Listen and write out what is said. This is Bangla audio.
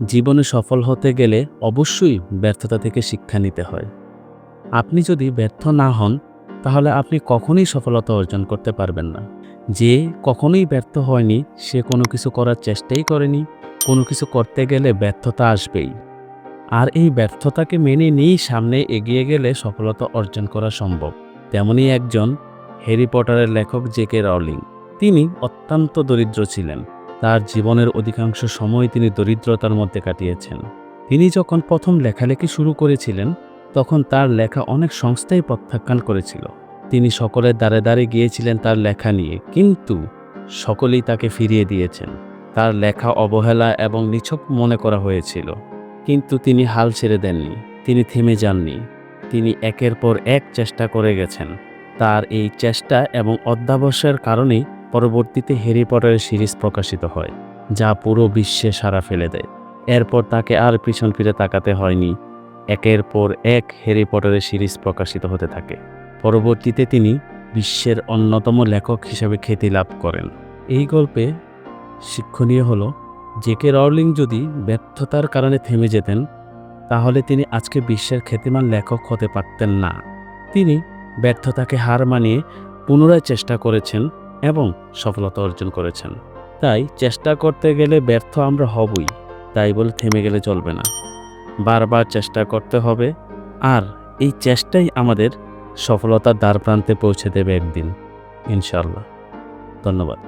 জীবনে সফল হতে গেলে অবশ্যই ব্যর্থতা থেকে শিক্ষা নিতে হয়। আপনি যদি ব্যর্থ না হন, তাহলে আপনি কখনোই সফলতা অর্জন করতে পারবেন না। যে কখনোই ব্যর্থ হয়নি, সে কোনো কিছু করার চেষ্টাই করেনি, কোনো কিছু করতে গেলে ব্যর্থতা আসবেই। আর এই ব্যর্থতাকে মেনে নিয়েই সামনে এগিয়ে গেলে সফলতা অর্জন করা সম্ভব। তেমনই একজন হ্যারি পটারের লেখক জেকে রাউলিং, তিনি অত্যন্ত দরিদ্র ছিলেন। তার জীবনের অধিকাংশ সময় তিনি দরিদ্রতার মধ্যে কাটিয়েছেন। তিনি যখন প্রথম লেখালেখি শুরু করেছিলেন, তখন তার লেখা অনেক সংস্থাই প্রত্যাখ্যান করেছিল। তিনি সকলের দ্বারে দ্বারে গিয়েছিলেন তার লেখা নিয়ে, কিন্তু সকলেই তাকে ফিরিয়ে দিয়েছেন। তার লেখা অবহেলা এবং নিছক মনে করা হয়েছিল। কিন্তু তিনি হাল ছেড়ে দেননি, তিনি থেমে যাননি। তিনি একের পর এক চেষ্টা করে গেছেন। তার এই চেষ্টা এবং অধ্যাবসায়ের কারণেই পরবর্তীতে হ্যারি পটারের সিরিজ প্রকাশিত হয়, যা পুরো বিশ্বে সাড়া ফেলে দেয়। এরপর তাকে আর পিছন ফিরে তাকাতে হয়নি। একের পর এক হ্যারি পটারের সিরিজ প্রকাশিত হতে থাকে। পরবর্তীতে তিনি বিশ্বের অন্যতম লেখক হিসেবে খ্যাতি লাভ করেন। এই গল্পে শিক্ষণীয় হলো, জেকে রাউলিং যদি ব্যর্থতার কারণে থেমে যেতেন, তাহলে তিনি আজকে বিশ্বের খ্যাতিমান লেখক হতে পারতেন না। তিনি ব্যর্থতাকে হার মানিয়ে পুনরায় চেষ্টা করেছেন এবং সফলতা অর্জন করেছেন। তাই চেষ্টা করতে গেলে ব্যর্থ আমরা হবই, তাই বলে থেমে গেলে চলবে না। বারবার চেষ্টা করতে হবে, আর এই চেষ্টাই আমাদের সফলতার দ্বার প্রান্তে পৌঁছে দেবে একদিন ইনশাল্লাহ ধন্যবাদ।